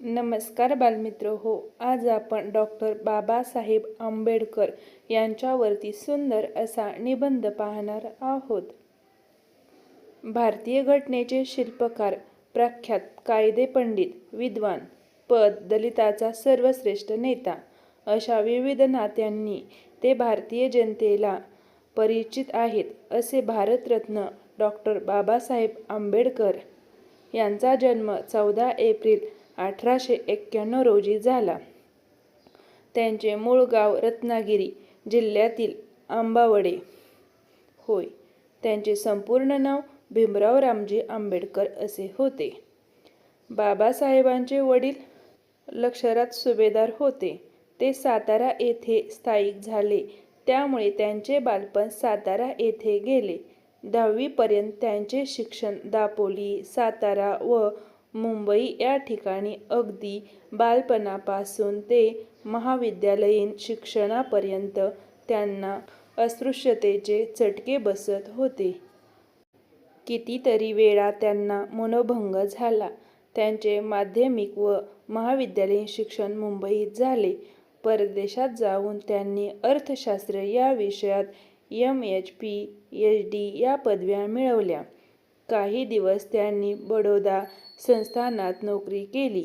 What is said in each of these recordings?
नमस्कार बालमित्र. हो आज आपण डॉक्टर बाबासाहेब आंबेडकर यांच्यावरती सुंदर असा निबंध पाहणार आहोत. भारतीय घटनेचे शिल्पकार प्रख्यात कायदे पंडित विद्वान पद दलिताचा सर्वश्रेष्ठ नेता अशा विविध नात्यांनी ते भारतीय जनतेला परिचित आहेत असे भारतरत्न डॉक्टर बाबासाहेब आंबेडकर यांचा जन्म चौदा एप्रिल अठराशे एक्क्याण्णव रोजी झाला. त्यांचे मूळ गाव रत्नागिरी जिल्ह्यातील आंबावडे. होय त्यांचे संपूर्ण नाव भीमराव रामजी आंबेडकर असे होते. बाबासाहेबांचे वडील लक्षरात सुभेदार होते. ते सातारा येथे स्थायिक झाले. त्यामुळे त्यांचे बालपण सातारा येथे गेले. दहावीपर्यंत त्यांचे शिक्षण दापोली सातारा व मुंबई या ठिकाणी अगदी बालपणापासून ते महाविद्यालयीन शिक्षणापर्यंत त्यांना अस्पृश्यतेचे चटके बसत होते. कितीतरी वेळा त्यांना मनोभंग झाला. त्यांचे माध्यमिक व महाविद्यालयीन शिक्षण मुंबईत झाले. परदेशात जाऊन त्यांनी अर्थशास्त्र या विषयात M H P H D या पदव्या मिळवल्या. काही दिवस त्यांनी बडोदा संस्थानात नोकरी केली.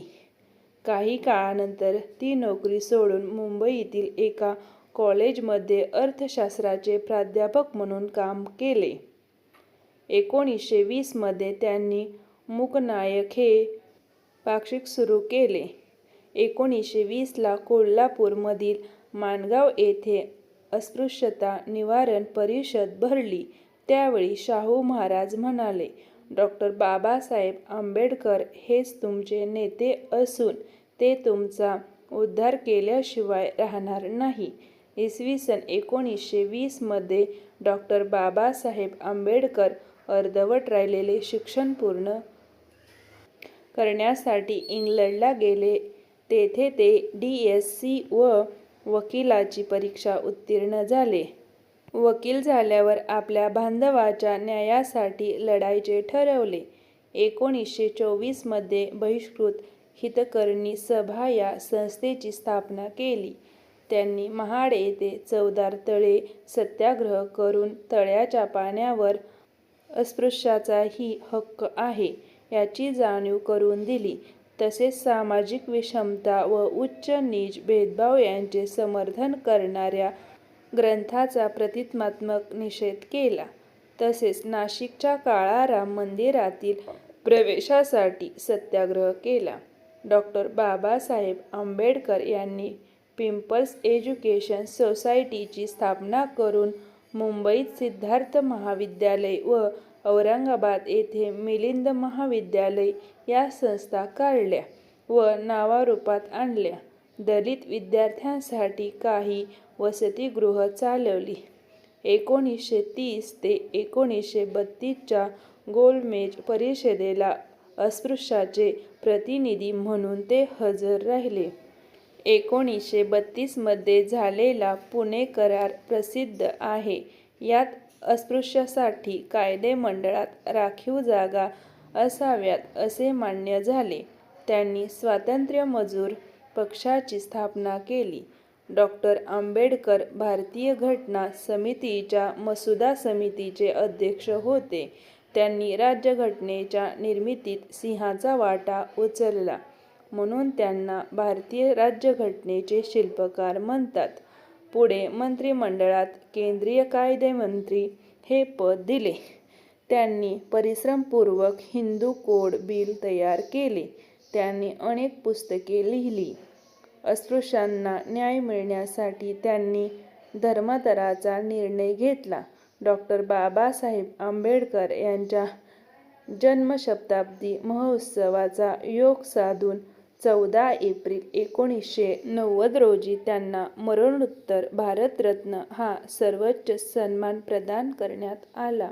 काही काळानंतर ती नोकरी सोडून मुंबईतील एका कॉलेजमध्ये अर्थशास्त्राचे प्राध्यापक म्हणून काम केले. एकोणीसशे वीसमध्ये त्यांनी मूकनायक हे पाक्षिक सुरू केले. एकोणीसशे वीसला कोल्हापूरमधील माणगाव येथे अस्पृश्यता निवारण परिषद भरली. त्यावेळी शाहू महाराज म्हणाले डॉक्टर बाबासाहेब आंबेडकर हेच तुमचे नेते असून ते तुमचा उद्धार केल्याशिवाय राहणार नाही. इसवी सन एकोणीसशे वीसमध्ये डॉक्टर बाबासाहेब आंबेडकर अर्धवट राहिलेले शिक्षण पूर्ण करण्यासाठी इंग्लंडला गेले. तेथे ते डी एस सी व वकिलाची परीक्षा उत्तीर्ण झाले. वकील झाल्यावर आपल्या बांधवाच्या न्यायासाठी लढायचे ठरवले. एकोणीसशे चोवीसमध्ये बहिष्कृत हितकरणी सभा या संस्थेची स्थापना केली. त्यांनी महाड येथे चवदार तळे सत्याग्रह करून तळ्याच्या पाण्यावर अस्पृश्याचाही हक्क आहे याची जाणीव करून दिली. तसेच सामाजिक विषमता व उच्च नीच भेदभाव यांचे समर्थन करणाऱ्या ग्रंथाचा प्रतिमात्मक निषेध केला. तसेच नाशिकच्या काळाराम मंदिरातील प्रवेशासाठी सत्याग्रह केला. डॉक्टर बाबासाहेब आंबेडकर यांनी पिंपल्स एज्युकेशन सोसायटीची स्थापना करून मुंबईत सिद्धार्थ महाविद्यालय व औरंगाबाद येथे मिलिंद महाविद्यालय या संस्था काढल्या व नावारूपात आणल्या. दलित विद्यार्थ्यांसाठी काही वसतिगृह चालवली. एकोणीसशे तीस ते एकोणीसशे बत्तीसच्या गोलमेज परिषदेला अस्पृश्याचे प्रतिनिधी म्हणून ते हजर राहिले. एकोणीसशे बत्तीसमध्ये झालेला पुणे करार प्रसिद्ध आहे. यात अस्पृश्यासाठी कायदेमंडळात राखीव जागा असाव्यात असे मान्य झाले. त्यांनी स्वातंत्र्य मजूर पक्षाची स्थापना केली. डॉक्टर आंबेडकर भारतीय घटना समितीच्या मसुदा समितीचे अध्यक्ष होते. त्यांनी राज्यघटनेच्या निर्मितीत सिंहाचा वाटा उचलला. म्हणून त्यांना भारतीय राज्यघटनेचे शिल्पकार म्हणतात. पुढे मंत्रिमंडळात केंद्रीय कायदेमंत्री हे पद दिले. त्यांनी परिश्रमपूर्वक हिंदू कोड बिल तयार केले. त्यांनी अनेक पुस्तके लिहिली. अस्पृश्यांना न्याय मिळण्यासाठी त्यांनी धर्मांतराचा निर्णय घेतला. डॉक्टर बाबासाहेब आंबेडकर यांच्या जन्मशताब्दी महोत्सवाचा योग साधून चौदा एप्रिल एकोणीसशे नव्वद रोजी त्यांना मरणोत्तर भारतरत्न हा सर्वोच्च सन्मान प्रदान करण्यात आला.